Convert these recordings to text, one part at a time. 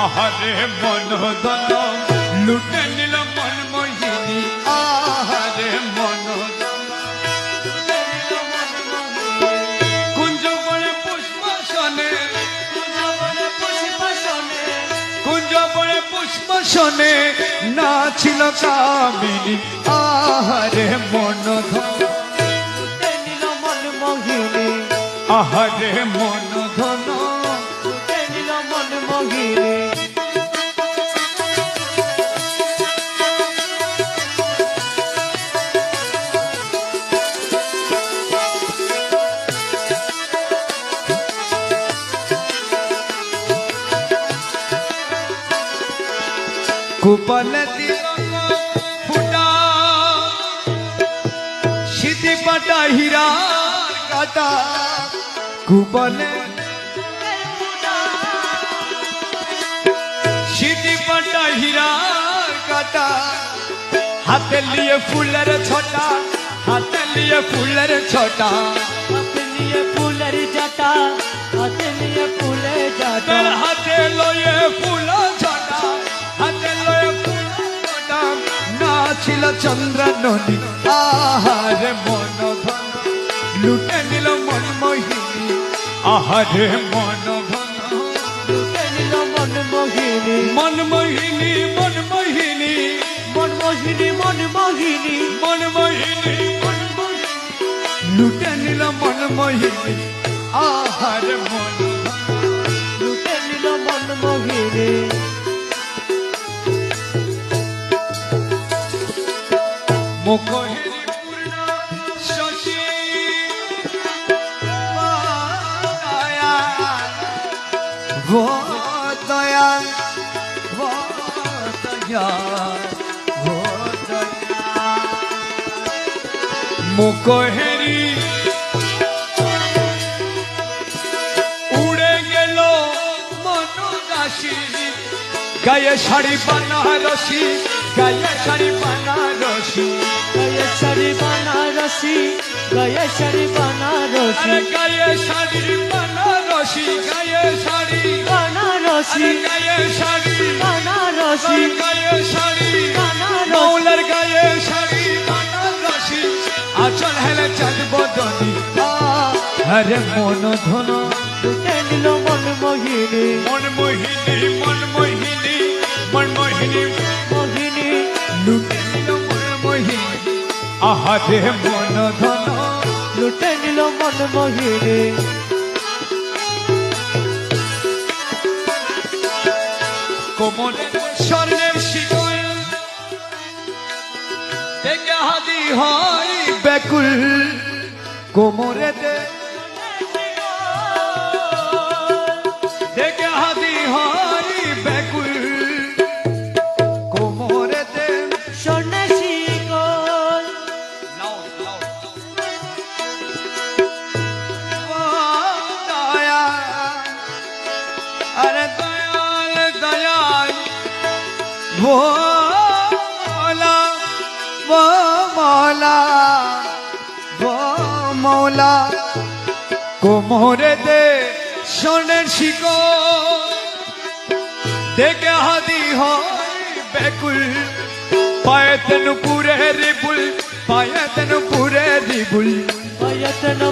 আহারে মন ধন লুটে নিল মন মোহিনী আহারে মন কুঞ্জ বড়ে পুষ্প শনে কুঞ্জ বড়ে পুষ্প শনে নাছিল কামিনী। আহারে মন ধন আহারে মন ধন কুপল ফুটা। সিদ্ধি পাটা হীরা কাটা কুপলে সিদ্ধি পাটা হীরা কাটা হাতে লিয়ে ফুলের ছটা হাতে লিয়ে ফুলের ছটা। ফুলের জাটা হাতে নিয়ে ফুলে জাটা হাতে লয়ে ফুল নাছিল চন্দ্র নদী। আহারে মন লুটে নিল মন মোহিনী আহারে মন লুটে নিল মন মোহিনী মন মোহিনী মন মোহিনী মন মোহিনী মন মোহিনী মন মোহিনী মন মোহিনী লুটে নিল মন মোহিনী আহারে মন লুটে নিল মন মোহিনী দয়া দয়া মুখহেরি উড়ে গেল মনোদাসী গায়ে শাড়ি বানারসী গায়ে শাড়ি বানারসি গয়ে শাড়ি বানারসি গয়ে শাড়ি বানারসি। আরে গায়ে শাড়ি বানারসি গায়ে শাড়ি বানারসি। গায়ে শাড়ি বানারসি। গায়ে শাড়ি বানারসি। মৌলার গায়ে শাড়ি বানারসি। আচল হেলে চাঁদ বদনি আরে মন ধন। লুটে নিল মন মোহিনী মন মোহিনী মন মোহিনী মন মোহিনী লুটে নিল মন মন ধন লুটে নিল মন মোহিনী। কোমরে স্বর্ণের শিকল থেকে হাদি হয় ব্যাকুল। কোমরে দেখে ভোলা ভো মৌলা ভো মৌলা কোমরে দে সোনের শিকো দেখে হাদি হয় বেকুল পায়ে তেনু পুরে রিবুল, পায়ে তেনু পুরে রিবুল। ফুলের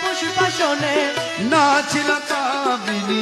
পুষ্পাসনে নাচিল কামিনী।